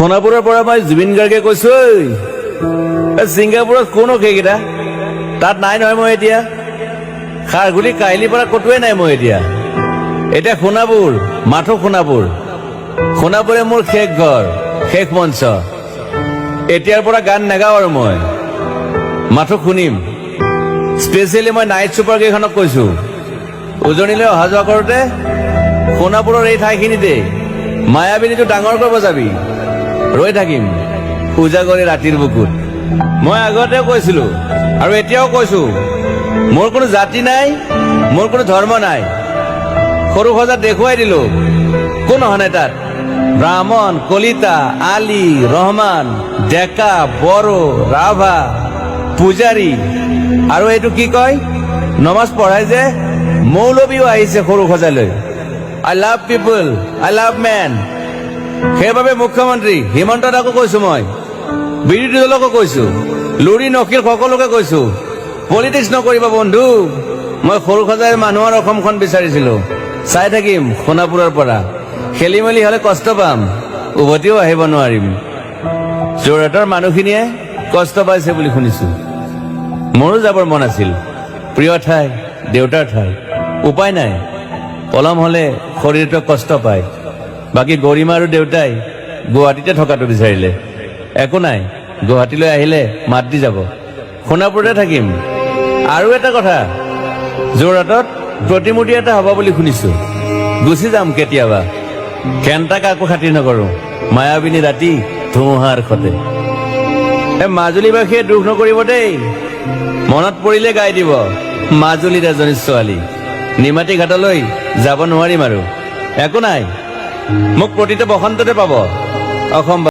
সোনাপুৰৰ পৰা মই জুবিন গাৰ্গে কৈছো ছিংগাপুৰত কোন সেইকেইটা? তাত নাই নহয় মই এতিয়া। খাৰগুলি কাহিলীৰ পৰা ক'তোৱে নাই মই এতিয়া। এতিয়া সোণাপুৰ, মাথো সোণাপুৰ। সোণাপুৰে মোৰ শেষ ঘৰ, শেষ মঞ্চ। এতিয়াৰ পৰা গান নাগাওঁ আৰু মই। মাথো শুনিম। স্পেচিয়েলি মই নাইট ছুপাৰ কেইখনক কৈছো। উজনিলৈ অহা যোৱা কৰোঁতে সোণাপুৰৰ এই ঠাইখিনিতে মায়াবিনীটো ডাঙৰ কৰিব যাবি। ৰৈ থাকিম। উজাগৰি ৰাতিৰ বুকুত। মই আগতে কৈছিলো আৰু এতিয়াও কৈছো, মোৰ কোনো জাতি নাই, মোৰ কোনো ধৰ্ম নাই। সৰু সজাত দেখুৱাই দিলো, কোন অহা নাই তাত? ব্ৰাহ্মণ, কলিতা, আলী, ৰহমান, ডেকা, বড়ো, ৰাভা, পূজাৰী। আৰু এইটো কি কয়? নমাজ পঢ়াই যে মৌলবীও আহিছে সৰু সজালৈ। I love people, I love men. সেইবাবে মুখ্যমন্ত্ৰী হিমন্ত দাকো কৈছো মই, বিৰোধী দলকো কৈছো, লুৰি, নকিল, সকলোকে কৈছো পলিটিক্স নকৰিবা বন্ধু। মই সৰু সজাই মানুহৰ অসমখন বিচাৰিছিলো। চাই থাকিম সোণাপুৰৰ পৰা। খেলি মেলি হলে কষ্ট পাম, উভতিও আহিব নোৱাৰিম। যোৰহাটৰ মানুহখিনিয়ে কষ্ট পাইছে বুলি শুনিছো। মোৰো যাবৰ মন আছিল। প্ৰিয় ঠাই, দেউতাৰ ঠাই। উপায় নাই। পলম হলে শৰীৰটোৱে কষ্ট পায়। বাকী গৰিমা আৰু দেউতাই গুৱাহাটীতে থকাটো বিচাৰিলে। একো নাই, গুৱাহাটীলৈ আহিলে মাত দি যাব। সোণাপুৰতে থাকিম। আৰু এটা কথা, যোৰহাটত প্ৰতিমূৰ্তি এটা হ'ব বুলি শুনিছো। গুচি যাম কেতিয়াবা। ঘেণ্টা কাকো খাতিৰ নকৰো। মায়াবিনী ৰাতি ধুমুহাৰ সতে এ মাজুলীবাসীয়ে দুখ নকৰিব দেই। মনত পৰিলে গাই দিব মাজুলীৰ এজনী ছোৱালী। নিমাতী ঘাটলৈ যাব নোৱাৰিম আৰু। একো নাই। মোক প্ৰতিটো বসন্ততে পাব। অসম